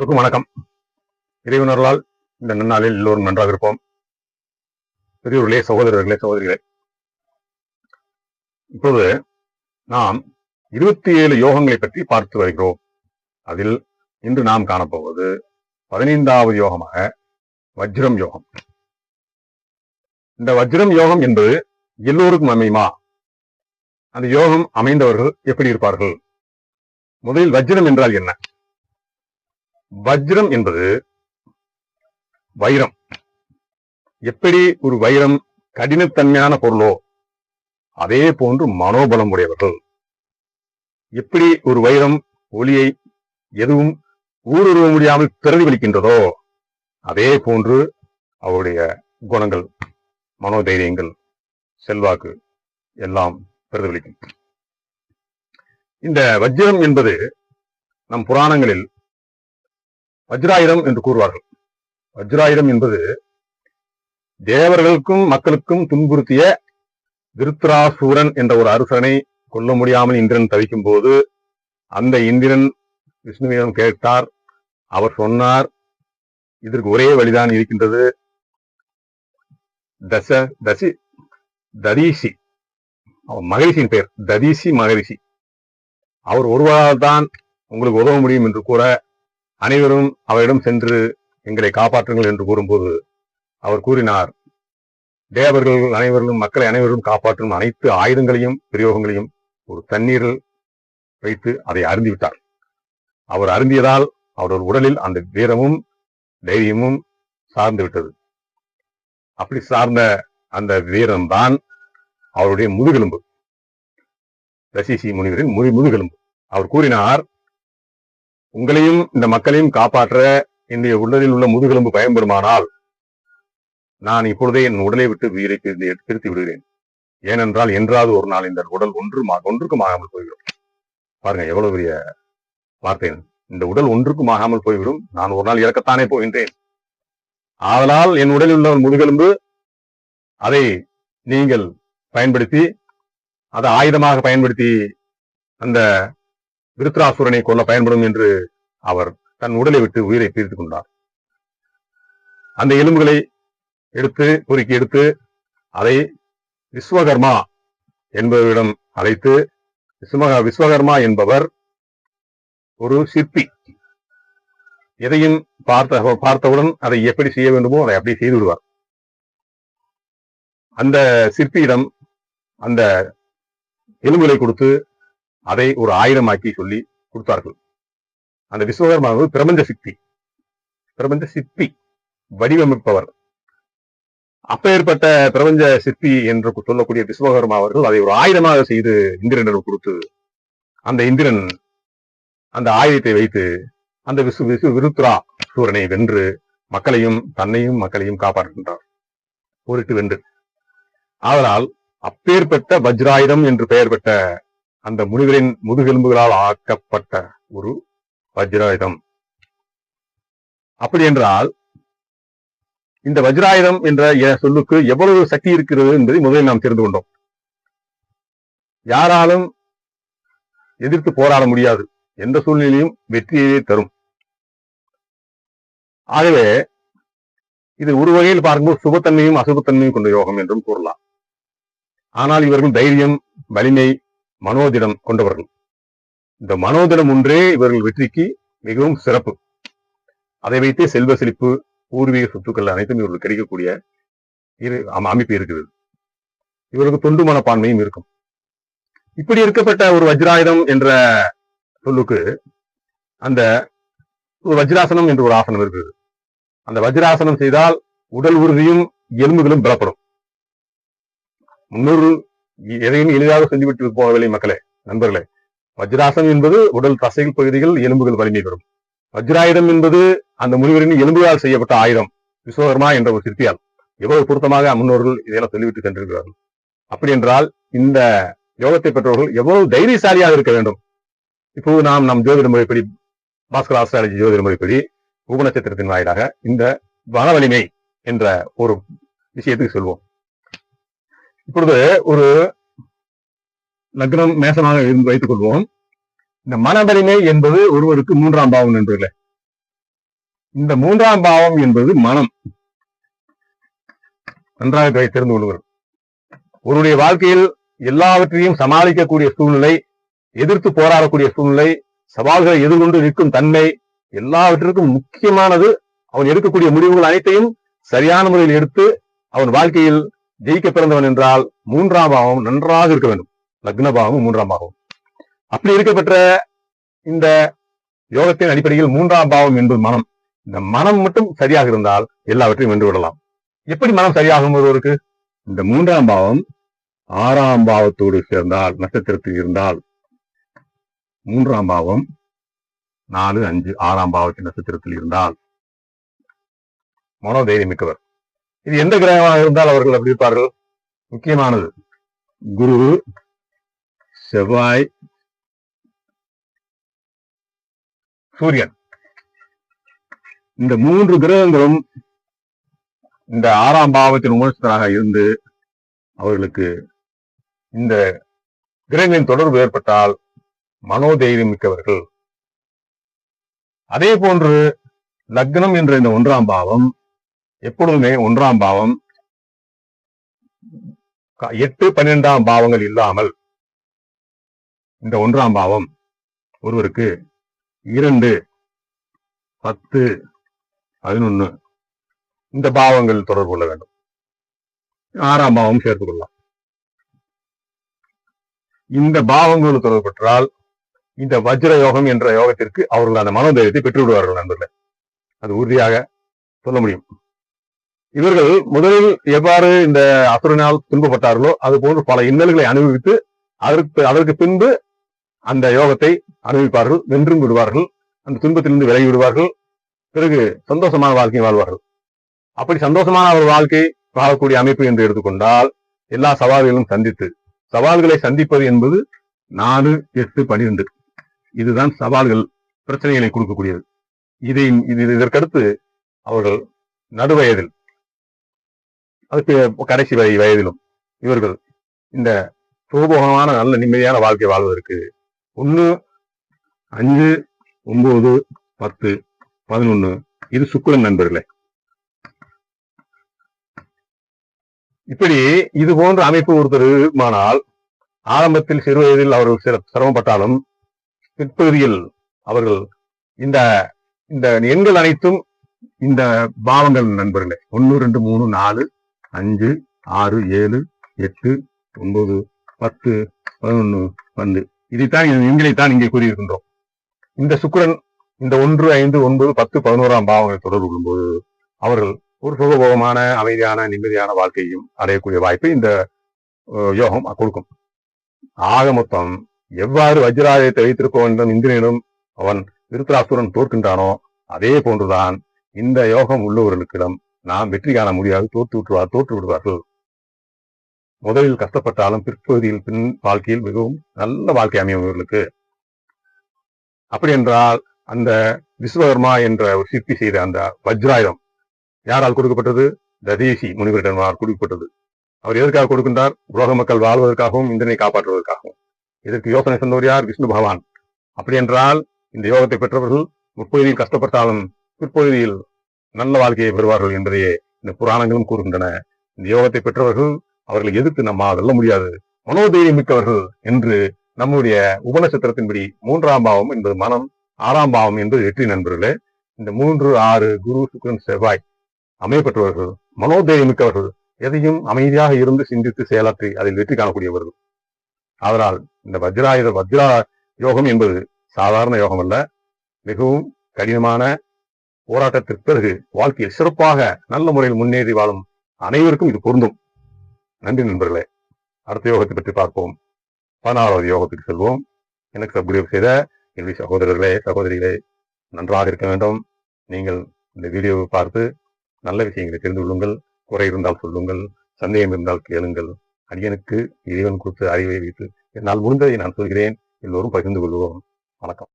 அனைவருக்கும் வணக்கம். இறைவனர்களால் இந்த நன்னாளில் எல்லோரும் நன்றாக இருப்போம். பெரியவர்களே சகோதரர்களே சகோதரிகளே. இப்போது நாம் இருபத்தி ஏழு யோகங்களை பற்றி பார்த்து வருகிறோம். அதில் இன்று நாம் காணப்போவது பதினைந்தாவது யோகமாக வஜ்ரம் யோகம். இந்த வஜ்ரம் யோகம் என்பது எல்லோருக்கும் அமையுமா? அந்த யோகம் அமைந்தவர்கள் எப்படி இருப்பார்கள்? முதலில் வஜ்ரம் என்றால் என்ன? வஜ்ரம் என்பது வைரம். எப்படி ஒரு வைரம் கடினத்தன்மையான பொருளோ அதே போன்று மனோபலம் உடையவர்கள். எப்படி ஒரு வைரம் ஒளியை எதுவும் ஊடுருவ முடியாமல் பிரதிபலிக்கின்றதோ அதே போன்று அவருடைய குணங்கள் மனோதைரியங்கள் செல்வாக்கு எல்லாம் பிரதிபலிக்கும் இந்த வஜ்ரம் என்பது நம் புராணங்களில் வஜ்ராயுதம் என்று கூறுவார்கள். வஜ்ராயுதம் என்பது தேவர்களுக்கும் மக்களுக்கும் துன்புறுத்திய விருத்ராசூரன் என்ற ஒரு அரசனை கொல்ல முடியாமல் இந்திரன் தவிக்கும் போது அந்த இந்திரன் விஷ்ணுவிடம் கேட்டார். அவர் சொன்னார் இதற்கு ஒரே வழிதான் இருக்கின்றது. தச தசி ததீசி அவர் மகரிஷியின் பெயர் ததீசி மகரிஷி. அவர் ஒருவரால் தான் உங்களுக்கு உதவ முடியும் என்று கூற அனைவரும் அவரிடம் சென்று எங்களை காப்பாற்றுங்கள் என்று கூறும்போது அவர் கூறினார் தேவர்கள் அனைவரும் மக்களை அனைவரும் காப்பாற்றும் அனைத்து ஆயுதங்களையும் பிரயோகங்களையும் ஒரு தண்ணீரில் வைத்து அதை அருந்திவிட்டார் அவர் அருந்தியதால் அவரது உடலில் அந்த வீரமும் தைரியமும் சார்ந்து விட்டது. அப்படி சார்ந்த அந்த வீரம்தான் அவருடைய முதுகெலும்பு. ரசிசி முனிவரின் முடி முதுகெலும்பு. அவர் கூறினார் உங்களையும் இந்த மக்களையும் காப்பாற்ற என்னுடைய உடலில் உள்ள முதுகெலும்பு பயன்படுமானால் நான் இப்பொழுதே என் உடலை விட்டு உயிரை திருந்து பிரித்து விடுகிறேன். ஏனென்றால் என்றாவது ஒரு நாள் இந்த உடல் ஒன்று ஒன்றுக்கும் ஆகாமல் போய்விடும். பாருங்க எவ்வளவு பெரிய வார்த்தை இந்த உடல் ஒன்றுக்கும் ஆகாமல் போய்விடும். நான் ஒரு நாள் இறக்கத்தானே போகின்றேன். ஆதலால் என் உடலில் உள்ள முதுகெலும்பு அதை நீங்கள் பயன்படுத்தி அதை ஆயுதமாக பயன்படுத்தி அந்த விருத்ராசுரனை கொல்ல பயன்படும் என்று அவர் தன் உடலை விட்டு உயிரை பிரித்துக் கொண்டார். அந்த எலும்புகளை எடுத்து பொறுக்கி எடுத்து அதை விஸ்வகர்மா என்பவரிடம் அழைத்து விஸ்வகர்மா என்பவர் ஒரு சிற்பி. எதையும் பார்த்த பார்த்தவுடன் அதை எப்படி செய்ய வேண்டுமோ அதை அப்படி செய்து விடுவார். அந்த சிற்பியிடம் அந்த எலும்புகளை கொடுத்து அதை ஒரு ஆயிரமாக்கி சொல்லி கொடுத்தார்கள். அந்த விஸ்வகர்மா பிரபஞ்ச சிற்பி பிரபஞ்ச சிற்பி வடிவமைப்பவர். அப்பேற்பட்ட பிரபஞ்ச சிற்பி என்று சொல்லக்கூடிய விஸ்வகர்மா அவர்கள் அதை ஒரு ஆயுதமாக செய்து இந்திரனிடம் கொடுத்து அந்த இந்திரன் அந்த ஆயுதத்தை வைத்து அந்த விசு விசு விருத்ரா சூரனை வென்று மக்களையும் தன்னையும் மக்களையும் காப்பாற்றுகின்றார். போரிட்டு வென்று. ஆதலால் அப்பேற்பட்ட வஜ்ராயுதம் என்று பெயர் பெற்ற அந்த முனிவரின் முதுகெலும்புகளால் ஆக்கப்பட்ட ஒரு வஜ்ராயுதம். அப்படி என்றால் இந்த வஜ்ராயுதம் என்ற சொல்லுக்கு எவ்வளவு சக்தி இருக்கிறது என்பதை முதலில் நாம் தெரிந்து கொண்டோம். யாராலும் எதிர்த்து போராட முடியாது. எந்த சூழ்நிலையும் வெற்றியையே தரும். ஆகவே இது ஒரு வகையில் பார்க்கும்போது சுபத்தன்மையும் அசுபத்தன்மையும் கொண்ட யோகம் என்றும் கூறலாம். ஆனால் இவர்கள் தைரியம் வலிமை மனோதிடம் கொண்டவர்கள். இந்த மனோதிடம் ஒன்றே இவர்கள் வெற்றிக்கு மிகவும் சிறப்பு. அதை வைத்தே செல்வ செழிப்பு பூர்வீக சொத்துக்கள் அனைத்தும் இவர்களுக்கு கிடைக்கக்கூடிய இரு அமைப்பு இருக்கிறது. இவர்களுக்கு தொண்டு மனப்பான்மையும் இருக்கும். இப்படி இருக்கப்பட்ட ஒரு வஜ்ராயுதம் என்ற சொல்லுக்கு அந்த ஒரு வஜ்ராசனம் என்று ஒரு ஆசனம் இருக்குது அந்த வஜ்ராசனம் செய்தால் உடல் உறுதியும் எலும்புகளும் பலப்படும். முன்னூறு எதையும் எளிதாக செஞ்சுவிட்டு போகவில்லை மக்களே நண்பர்களே. வஜ்ராசனம் என்பது உடல் தசைகள் பகுதிகள் எலும்புகள் வலிமை பெறும். வஜ்ராயுதம் என்பது அந்த முனிவரின் எலும்புகளால் செய்யப்பட்ட ஆயுதம் விஸ்வகர்மா என்ற ஒரு சிற்பியால். எவ்வளவு பொருத்தமாக முன்னோர்கள் இதையெல்லாம் சொல்லிவிட்டு சென்றிருக்கிறார்கள். அப்படி என்றால் இந்த யோகத்தை பெற்றவர்கள் எவ்வளவு தைரியசாலியாக இருக்க வேண்டும். இப்போது நாம் நம் ஜோதிட முறைப்படி பாஸ்கர் ஆஸ்ட்ராலஜி ஜோதிட முறைப்படி உபநட்சத்திரத்தின் வாயிலாக இந்த வன வலிமை என்ற ஒரு விஷயத்துக்கு சொல்வோம். இப்பொழுது ஒரு லக்னம் மேசமாக இருந்து வைத்துக் கொள்வோம். இந்த மன என்பது ஒருவருக்கு மூன்றாம் பாவம் நண்பர்களே இந்த மூன்றாம் பாவம் என்பது மனம். நன்றாக தெரிந்து கொள்வது ஒருவருடைய வாழ்க்கையில் எல்லாவற்றையும் சமாளிக்கக்கூடிய சூழ்நிலை எதிர்த்து போராடக்கூடிய சூழ்நிலை சவால்களை எதிர்கொண்டு நிற்கும் தன்மை எல்லாவற்றிற்கும் முக்கியமானது அவன் எடுக்கக்கூடிய முடிவுகள் அனைத்தையும் சரியான முறையில் எடுத்து அவன் வாழ்க்கையில் ஜெயிக்க பிறந்தவன் என்றால் மூன்றாம் பாவம் நன்றாக இருக்க வேண்டும். லக்ன பாவமும் மூன்றாம் பாவம் அப்படி இருக்கப்பெற்ற இந்த யோகத்தின் அடிப்படையில் மூன்றாம் பாவம் என்பது மனம். இந்த மனம் மட்டும் சரியாக இருந்தால் எல்லாவற்றையும் வென்று விடலாம். எப்படி மனம் சரியாகும் ஒருவருக்கு? இந்த மூன்றாம் பாவம் ஆறாம் பாவத்தோடு சேர்ந்தால் நட்சத்திரத்தில் இருந்தால். மூன்றாம் பாவம் நாலு அஞ்சு ஆறாம் பாவத்தின் நட்சத்திரத்தில் இருந்தால். மனோதைரியம் மிக்கவர் இது எந்த கிரகமாக இருந்தால் அவர்கள் அப்படி இருப்பார்கள்? முக்கியமானது. குரு செவ்வாய் சூரியன். இந்த மூன்று கிரகங்களும் இந்த ஆறாம் பாவத்தின் உமர்சனாக இருந்து அவர்களுக்கு இந்த கிரகங்களின் தொடர்பு ஏற்பட்டால் மனோதைரியம் மிக்கவர்கள். அதே போன்று லக்னம் என்ற இந்த ஒன்றாம் பாவம் எப்பொழுதுமே ஒன்றாம் பாவம் எட்டு பன்னிரெண்டாம் பாவங்கள் இல்லாமல் இந்த ஒன்றாம் பாவம் ஒருவருக்கு இரண்டு பத்து பதினொன்னு இந்த பாவங்கள் தொடர்பு கொள்ள வேண்டும். ஆறாம் பாவம் சேர்த்துக் கொள்ளலாம். இந்த பாவங்கள் தொடர்பு பெற்றால் இந்த வஜ்ர யோகம் என்ற யோகத்திற்கு அவர்கள் அந்த மனோதைரியத்தை பெற்று விடுவார்கள் நண்பர்களே. அது உறுதியாக சொல்ல முடியும். இவர்கள் முதலில் எவ்வாறு இந்த அசுரனால் துன்பப்பட்டார்களோ அது போன்று பல இன்னல்களை அனுபவித்து அதற்கு அதற்கு பின்பு அந்த யோகத்தை அனுபவிப்பார்கள் வென்றும் விடுவார்கள் அந்த துன்பத்திலிருந்து விலகி விடுவார்கள் பிறகு சந்தோஷமான வாழ்க்கையை வாழ்வார்கள். அப்படி சந்தோஷமான ஒரு வாழ்க்கை வாழக்கூடிய அமைப்பு என்று எடுத்துக்கொண்டால் எல்லா சவால்களும் சந்தித்து சவால்களை சந்திப்பது என்பது நாலு எட்டு பனிரெண்டு. இதுதான் சவால்கள் பிரச்சனைகளை கொடுக்கக்கூடியது. இதை இது இதற்கடுத்து அவர்கள் நடுவயதில் அதுக்கு கடைசி வய வயதிலும் இவர்கள் இந்த சுகபோகமான நல்ல நிம்மதியான வாழ்க்கை வாழ்வதற்கு ஒன்று அஞ்சு ஒன்பது பத்து பதினொன்னு இது சுக்குலன் நண்பர்களே. இப்படி இது போன்ற அமைப்பு ஒருத்தருமானால் ஆரம்பத்தில் சிறு வயதில் அவர்கள் சில சிரமப்பட்டாலும் பிற்பகுதியில் அவர்கள் இந்த இந்த எண்கள் அனைத்தும் இந்த பாவங்கள் நண்பர்களே. ஒன்று ரெண்டு மூணு நாலு அஞ்சு ஆறு ஏழு எட்டு ஒன்பது பத்து பதினொன்னு பன்னெண்டு. இதைத்தான் இந்த எண்களைத்தான் இங்கே கூறியிருக்கின்றோம். இந்த சுக்கிரன் இந்த ஒன்று ஐந்து ஒன்பது பத்து பதினோராம் பாவங்களை தொடர்பு கொள்ளும்போது அவர்கள் ஒரு சுகபோகமான அமைதியான நிம்மதியான வாழ்க்கையும் அடையக்கூடிய வாய்ப்பை இந்த யோகம் கொடுக்கும். ஆக மொத்தம் எவ்வாறு வஜ்ராயத்தை வைத்திருக்க வேண்டும் இந்திரனும் அவன் விருத்ராசுரன் தோற்கின்றானோ அதே போன்றுதான் இந்த யோகம் உள்ளவர்களுக்கிடம் நாம் வெற்றி காண முடியாது. தோற்று விட்டுவார் தோற்று விடுவார்கள். முதலில் கஷ்டப்பட்டாலும் பிற்பகுதியில் பின் வாழ்க்கையில் மிகவும் நல்ல வாழ்க்கை அமையும் இவர்களுக்கு. அப்படி என்றால் அந்த விஸ்வகர்மா என்ற ஒரு சிற்பி செய்த அந்த வஜ்ராயுதம் யாரால் கொடுக்கப்பட்டது? ததேசி முனிவரிடமால் கொடுக்கப்பட்டது. அவர் எதற்காக கொடுக்கின்றார்? உலக மக்கள் வாழ்வதற்காகவும் இந்திரனை காப்பாற்றுவதற்காகவும். இதற்கு யோசனை சொன்னவர் யார்? விஷ்ணு பகவான். அப்படி என்றால் இந்த யோகத்தை பெற்றவர்கள் முற்பகுதியில் கஷ்டப்பட்டாலும் பிற்பகுதியில் நல்ல வாழ்க்கையை பெறுவார்கள் என்பதையே இந்த புராணங்களும் கூறுகின்றன. இந்த யோகத்தை பெற்றவர்கள் அவர்களை எதிர்த்து நம்மால் வெல்ல முடியாது. மனோதைரியம் மிக்கவர்கள் என்று நம்முடைய உபநட்சத்திரத்தின்படி மூன்றாம் பாவம் என்பது மனம் ஆறாம் பாவம் என்பது வெற்றி நண்பர்களே இந்த மூன்று ஆறு குரு சுக்கரன் செவ்வாய் அமையப்பெற்றவர்கள் மனோதைரியம் மிக்கவர்கள் எதையும் அமைதியாக இருந்து சிந்தித்து செயலாற்றி அதில் வெற்றி காணக்கூடியவர்கள். அதனால் இந்த வஜ்ராயுத வஜ்ரா யோகம் என்பது சாதாரண யோகம் அல்ல மிகவும் கடினமான போராட்டத்திற்கு பிறகு வாழ்க்கையில் சிறப்பாக நல்ல முறையில் முன்னேறி வாழும் அனைவருக்கும் இது பொருந்தும். நன்றி நண்பர்களே. அடுத்த யோகத்தை பற்றி பார்ப்போம். பதினாறாவது யோகத்துக்கு செல்வோம். எனக்கு சப்ஸ்கிரைப் செய்த என்னுடைய சகோதரர்களே சகோதரிகளே நன்றாக இருக்க வேண்டும். நீங்கள் இந்த வீடியோவை பார்த்து நல்ல விஷயங்களை தெரிந்து கொள்ளுங்கள். குறை இருந்தால் சொல்லுங்கள். சந்தேகம் இருந்தால் கேளுங்கள். அடியனுக்கு இறைவன் கொடுத்த அறிவை வைத்து என்னால் முடிந்ததை நான் சொல்கிறேன். எல்லோரும் பகிர்ந்து கொள்வோம். வணக்கம்.